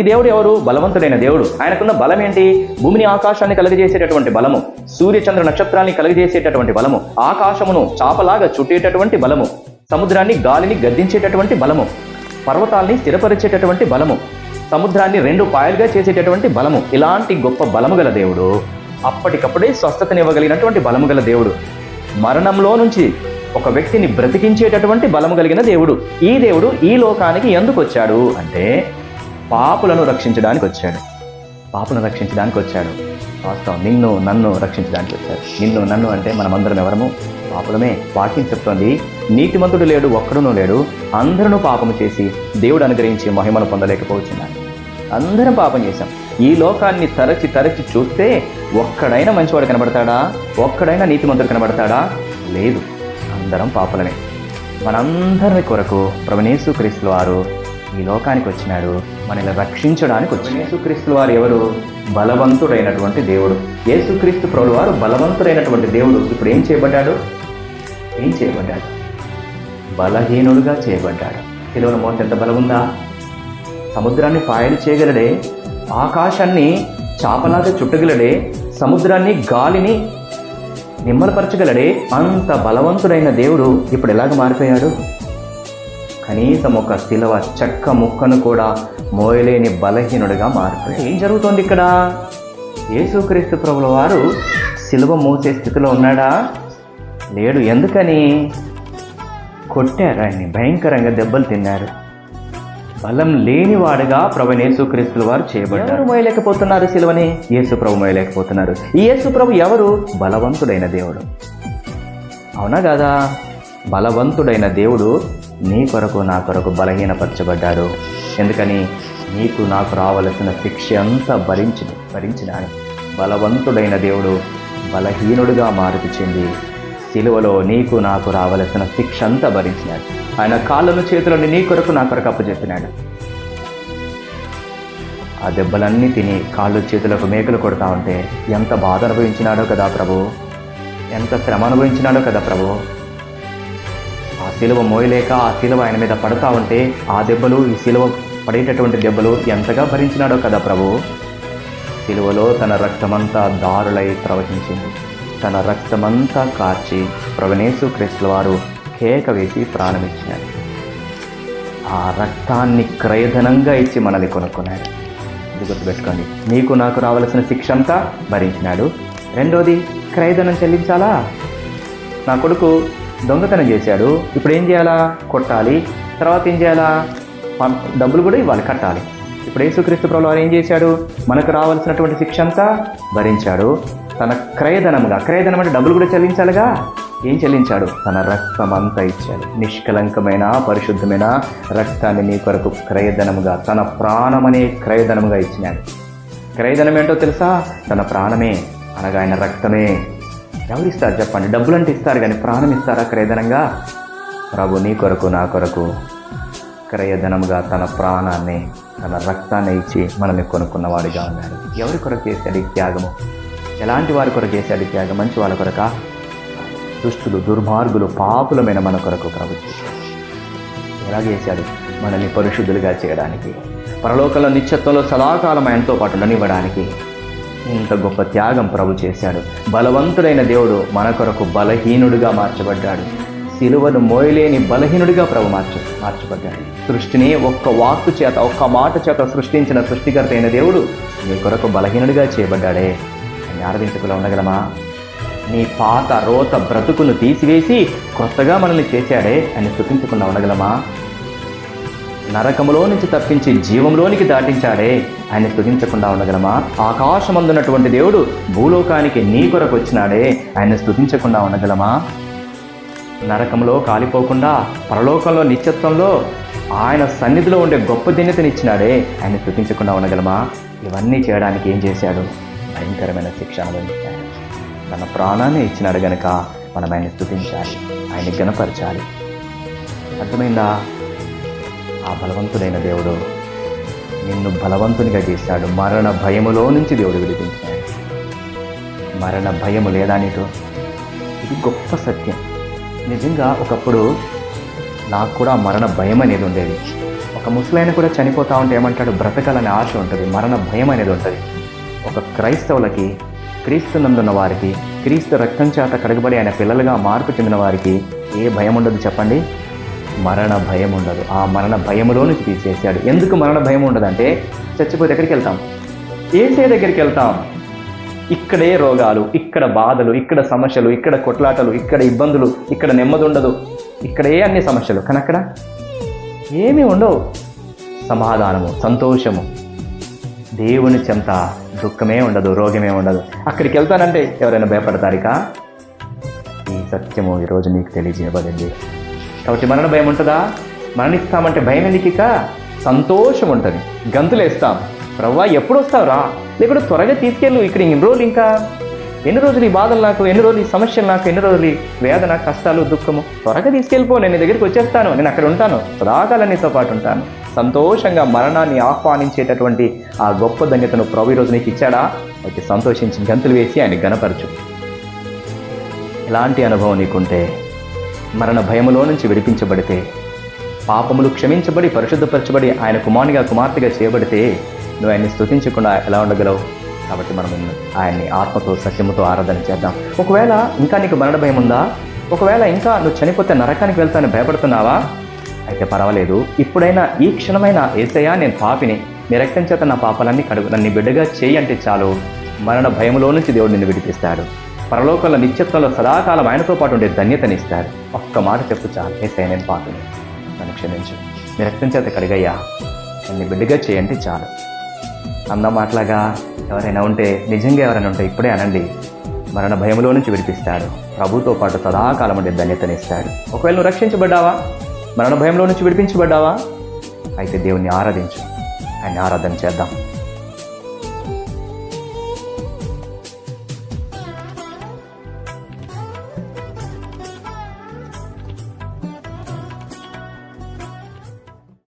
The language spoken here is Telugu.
ఈ దేవుడు ఎవరు? బలవంతుడైన దేవుడు. ఆయనకున్న బలం ఏంటి? భూమిని ఆకాశాన్ని కలుగజేసేటటువంటి బలము. సూర్య చంద్ర నక్షత్రాన్ని కలుగజేసేటటువంటి బలము. ఆకాశమును చాపలాగా చుట్టేటటువంటి బలము. సముద్రాన్ని గాలిని గద్దించేటటువంటి బలము. పర్వతాల్ని స్థిరపరిచేటటువంటి బలము. సముద్రాన్ని రెండు పాయలుగా చేసేటటువంటి బలము. ఇలాంటి గొప్ప బలము గల దేవుడు. అప్పటికప్పుడే స్వస్థతనివ్వగలిగినటువంటి బలము గల దేవుడు. మరణంలో నుంచి ఒక వ్యక్తిని బ్రతికించేటటువంటి బలము కలిగిన దేవుడు. ఈ దేవుడు ఈ లోకానికి ఎందుకు వచ్చాడు? అంటే పాపులను రక్షించడానికి వచ్చాడు. పాపులను రక్షించడానికి వచ్చాడు. వాస్తవం నిన్ను నన్ను రక్షించడానికి వచ్చాడు. నిన్ను నన్ను అంటే మనమందరం ఎవరము? పాపులమే. వాక్యం చెప్తోంది నీతిమంతుడు లేడు ఒక్కడునూ లేడు. అందరూ పాపము చేసి దేవుడు అనుగ్రహించి మహిమను పొందలేకపోతున్నాను అందరం పాపం చేశాం. ఈ లోకాన్ని తరచి తరచి చూస్తే ఒక్కడైనా మంచివాడు కనబడతాడా? ఒక్కడైనా నీతిమంతుడు కనబడతాడా? లేదు. అందరం పాపలమే. మనందరి కొరకు ప్రవణేశు క్రీస్తుల వారు ఈ లోకానికి వచ్చినాడు. మనల్ని రక్షించడానికి వచ్చిన యేసుక్రీస్తు వారు ఎవరు? బలవంతుడైనటువంటి దేవుడు. యేసుక్రీస్తు ప్రభుల వారు బలవంతుడైనటువంటి దేవుడు. ఇప్పుడు ఏం చేయబడ్డాడు? ఏం చేయబడ్డాడు? బలహీనుడుగా చేయబడ్డాడు. తెలుగున మోత ఎంత బలం ఉందా సముద్రాన్ని పాయలు చేయగలడే ఆకాశాన్ని చాపలాగా చుట్టగలడే సముద్రాన్ని గాలిని నిమ్మలపరచగలడే అంత బలవంతుడైన దేవుడు ఇప్పుడు ఎలాగ మారిపోయాడు? కనీసం ఒక శిలవ చెక్క ముక్కను కూడా మోయలేని బలహీనుడిగా మారిపోయాడు. ఏం జరుగుతోంది ఇక్కడ? యేసుక్రీస్తు ప్రభుల వారు శిలువ మోసే స్థితిలో ఉన్నాడా? లేడు ఎందుకని? కొట్టారు ఆయన్ని భయంకరంగా దెబ్బలు తిన్నారు. బలం లేనివాడుగా ప్రభు యేసుక్రీస్తుల వారు చేయబడ్డారు. మోయలేకపోతున్నారు సిలువని యేసు ప్రభు మోయలేకపోతున్నారు. ఈ యేసు ప్రభు ఎవరు? బలవంతుడైన దేవుడు. అవునా కదా? బలవంతుడైన దేవుడు నీ కొరకు నా కొరకు బలహీనపరచబడ్డాడు ఎందుకని? నీకు నాకు రావలసిన శిక్ష అంతా భరించి భరించినాడు బలవంతుడైన దేవుడు బలహీనుడుగా మారుతు చెంది సిలువలో నీకు నాకు రావలసిన శిక్ష అంతా భరించినాడు. ఆయన కాళ్ళను చేతులను నీ కొరకు నా కొరకు అప్పచెప్పినాడు. ఆ దెబ్బలన్నీ తిని కాళ్ళు చేతులకు మేకలు కొడతా ఉంటే ఎంత బాధ అనుభవించినాడో కదా ప్రభు? ఎంత శ్రమ అనుభవించినాడో కదా ప్రభు? శిలువ సిలువ మోయలేక ఆ సిలువ ఆయన మీద పడతా ఉంటే ఆ దెబ్బలు ఈ సిలువ పడేటటువంటి దెబ్బలు ఎంతగా భరించినాడో కదా ప్రభు? సిలువలో తన రక్తమంతా దారులై ప్రవహించింది. తన రక్తమంతా కార్చి ప్రవణేశు క్రీస్తుల వారు కేక వేసి ప్రాణమిచ్చినాడు ఆ రక్తాన్ని క్రయధనంగా ఇచ్చి మనల్ని కొనుక్కున్నాడు ఇది గుర్తుపెట్టుకోండి. నీకు నాకు రావలసిన శిక్ష అంతా భరించినాడు. రెండోది క్రయధనం చెల్లించాలా? నా కొడుకు దొంగతనం చేశాడు. ఇప్పుడు ఏం చేయాలా? కొట్టాలి. తర్వాత ఏం చేయాలా? డబ్బులు కూడా ఇవ్వాలి కట్టాలి. ఇప్పుడు యేసుక్రీస్తు ప్రభువు వారు ఏం చేశాడు? మనకు రావాల్సినటువంటి శిక్ష అంతా భరించాడు. తన క్రయధనముగా క్రయధనం అంటే డబ్బులు కూడా చెల్లించాలిగా? ఏం చెల్లించాడు? తన రక్తం అంతా ఇచ్చాడు. నిష్కలంకమైన పరిశుద్ధమైన రక్తాన్ని నీ కొరకు క్రయధనముగా తన ప్రాణమనే క్రయధనముగా ఇచ్చినాడు. క్రయధనం ఏంటో తెలుసా? తన ప్రాణమే అనగా ఆయన రక్తమే. ఎవరిస్తారు చెప్పండి? డబ్బులు అంటే ఇస్తారు కానీ ప్రాణం ఇస్తారా క్రయధనంగా ప్రభు నీ కొరకు నా కొరకు క్రయధనముగా తన ప్రాణాన్ని తన రక్తాన్ని ఇచ్చి మనల్ని కొనుక్కున్నవాడిగా ఉన్నాడు. ఎవరి కొరకు చేశాడు ఈ త్యాగము? ఎలాంటి వారి కొరకు చేశాడు ఈ త్యాగం? మంచి వాళ్ళ కొరక? దుష్టులు దుర్మార్గులు పాపులమైన మన కొరకు ప్రభు చేశాడు ఎలా చేశాడు? మనల్ని పరిశుద్ధులుగా చేయడానికి పరలోకంలో నిత్యత్వంలో సదాకాలం ఆయనతో పాటు ఉండనివ్వడానికి ఇంత గొప్ప త్యాగం ప్రభు చేశాడు. బలవంతుడైన దేవుడు మన కొరకు బలహీనుడిగా మార్చబడ్డాడు. సిలువను మోయలేని బలహీనుడిగా ప్రభు మార్చ మార్చబడ్డాడు. సృష్టిని ఒక్క వాక్కు చేత ఒక్క మాట చేత సృష్టించిన సృష్టికర్త అయిన దేవుడు నీ కొరకు బలహీనుడిగా చేయబడ్డాడే. అని ఆరాధించకుండా ఉండగలమా? నీ పాత రోత బ్రతుకును తీసివేసి కొత్తగా మనల్ని చేశాడే అని స్థుతించకుండా ఉండగలమా? నరకములో నుంచి తప్పించి జీవంలోనికి దాటించాడే. ఆయన స్థుతించకుండా ఉండగలమా? ఆకాశమందున్నటువంటి దేవుడు భూలోకానికి నీ కొరకు వచ్చినాడే. ఆయన స్థుతించకుండా ఉండగలమా? నరకంలో కాలిపోకుండా పరలోకంలో నిత్యత్వంలో ఆయన సన్నిధిలో ఉండే గొప్ప ధన్యతనిచ్చినాడే ఆయన స్థుతించకుండా ఉండగలమా? ఇవన్నీ చేయడానికి ఏం చేశాడు? భయంకరమైన శిక్ష అనుభవించాడు తన ప్రాణాన్ని ఇచ్చినాడు గనక మనం ఆయన స్థుతించాలి ఆయన్ని గణపరచాలి అర్థమైందా? ఆ బలవంతుడైన దేవుడు నిన్ను బలవంతునిగా చేశాడు. మరణ భయములో నుంచి దేవుడు విడిపించాడు. మరణ భయము లేదా నీకు ఇది గొప్ప సత్యం. నిజంగా ఒకప్పుడు నాకు కూడా మరణ భయం అనేది ఉండేది. ఒక ముసలైన కూడా చనిపోతా ఉంటే ఏమంటాడు? బ్రతకాలనే ఆశ ఉంటుంది. మరణ భయం అనేది ఉంటుంది. ఒక క్రైస్తవులకి క్రీస్తు నందున్న వారికి క్రీస్తు రక్తం చేత కడగబడి ఆయన పిల్లలుగా మార్పు చెందిన వారికి ఏ భయం ఉండదు చెప్పండి? మరణ భయం ఉండదు. ఆ మరణ భయములోనికి నుంచి తీసేసాడు ఎందుకు మరణ భయం ఉండదంటే చచ్చిపోతే ఎక్కడికి వెళ్తాం? ఏసే దగ్గరికి వెళ్తాం. ఇక్కడే రోగాలు ఇక్కడ బాధలు ఇక్కడ సమస్యలు ఇక్కడ కొట్లాటలు ఇక్కడ ఇబ్బందులు ఇక్కడ నెమ్మది ఉండదు ఇక్కడే అన్ని సమస్యలు. కానీ అక్కడ ఏమీ ఉండవు. సమాధానము సంతోషము. దేవుని చెంత దుఃఖమే ఉండదు రోగమే ఉండదు. అక్కడికి వెళ్తానంటే ఎవరైనా భయపడతారిక? ఈ సత్యము ఈరోజు నీకు తెలియజేయబడింది. కాబట్టి మరణ భయం ఉంటుందా? మరణిస్తామంటే భయం ఎందుకిక సంతోషం ఉంటుంది. గంతులేస్తాం. ప్రవ్వా ఎప్పుడు వస్తావురా లేకపోతే త్వరగా తీసుకెళ్ళు ఇక్కడ ఎన్ని రోజులు ఇంకా. ఎన్ని రోజులు ఈ బాధలు నాకు ఎన్ని రోజులు ఈ సమస్యలు నాకు ఎన్ని రోజులు ఈ వేదన కష్టాలు దుఃఖము? త్వరగా తీసుకెళ్ళిపో నేను నీ దగ్గరికి వచ్చేస్తాను నేను అక్కడ ఉంటాను. సదాకాలం నీతో పాటు ఉంటాను. సంతోషంగా మరణాన్ని ఆహ్వానించేటటువంటి ఆ గొప్ప ధన్యతను ప్రభు ఈ రోజు నీకు ఇచ్చాడా? అయితే సంతోషించి గంతులు వేసి ఆయన గనపరచు ఎలాంటి అనుభవం నీకుంటే మరణ భయములో నుంచి విడిపించబడితే పాపములు క్షమించబడి పరిశుద్ధపరచబడి ఆయన కుమారునిగా కుమార్తెగా చేయబడితే నువ్వు ఆయన్ని స్తుతించకుండా ఎలా ఉండగలవు? కాబట్టి మనం ఆయన్ని ఆత్మతో సత్యముతో ఆరాధన చేద్దాం. ఒకవేళ ఇంకా నీకు మరణ భయం ఉందా? ఒకవేళ ఇంకా నువ్వు చనిపోతే నరకానికి వెళ్తానని భయపడుతున్నావా? అయితే పర్వాలేదు. ఇప్పుడైనా ఈ క్షణమైన ఏసయా నేను పాపిని. నీ రక్తం చేత నా పాపాలన్నీ కడుగు నన్ను బిడ్డగా చేయి అంటే చాలు. మరణ భయములో నుంచి దేవుడు నిన్ను విడిపిస్తాడు. పరలోకంలో నిత్యత్వంలో సదాకాలం ఆయనతో పాటు ఉండే ధన్యతనిస్తాడు ఒక్క మాట చెప్పు చాలు. ఏసయ్య నేను నన్ను క్షమించు. మీ రక్తం చేత కడిగయ్యా. నన్ను బిడ్డగా చేయండి చాలు. అన్న మాటలాగా ఎవరైనా ఉంటే నిజంగా ఎవరైనా ఉంటే ఇప్పుడే అనండి. మరణ భయంలో నుంచి విడిపిస్తాడు. ప్రభుతో పాటు సదాకాలం ఉండే ధన్యతనిస్తాడు ఒకవేళ నువ్వు రక్షించబడ్డావా? మరణ భయంలో నుంచి విడిపించబడ్డావా? అయితే దేవుణ్ణి ఆరాధించు. ఆయన ఆరాధన చేద్దాం.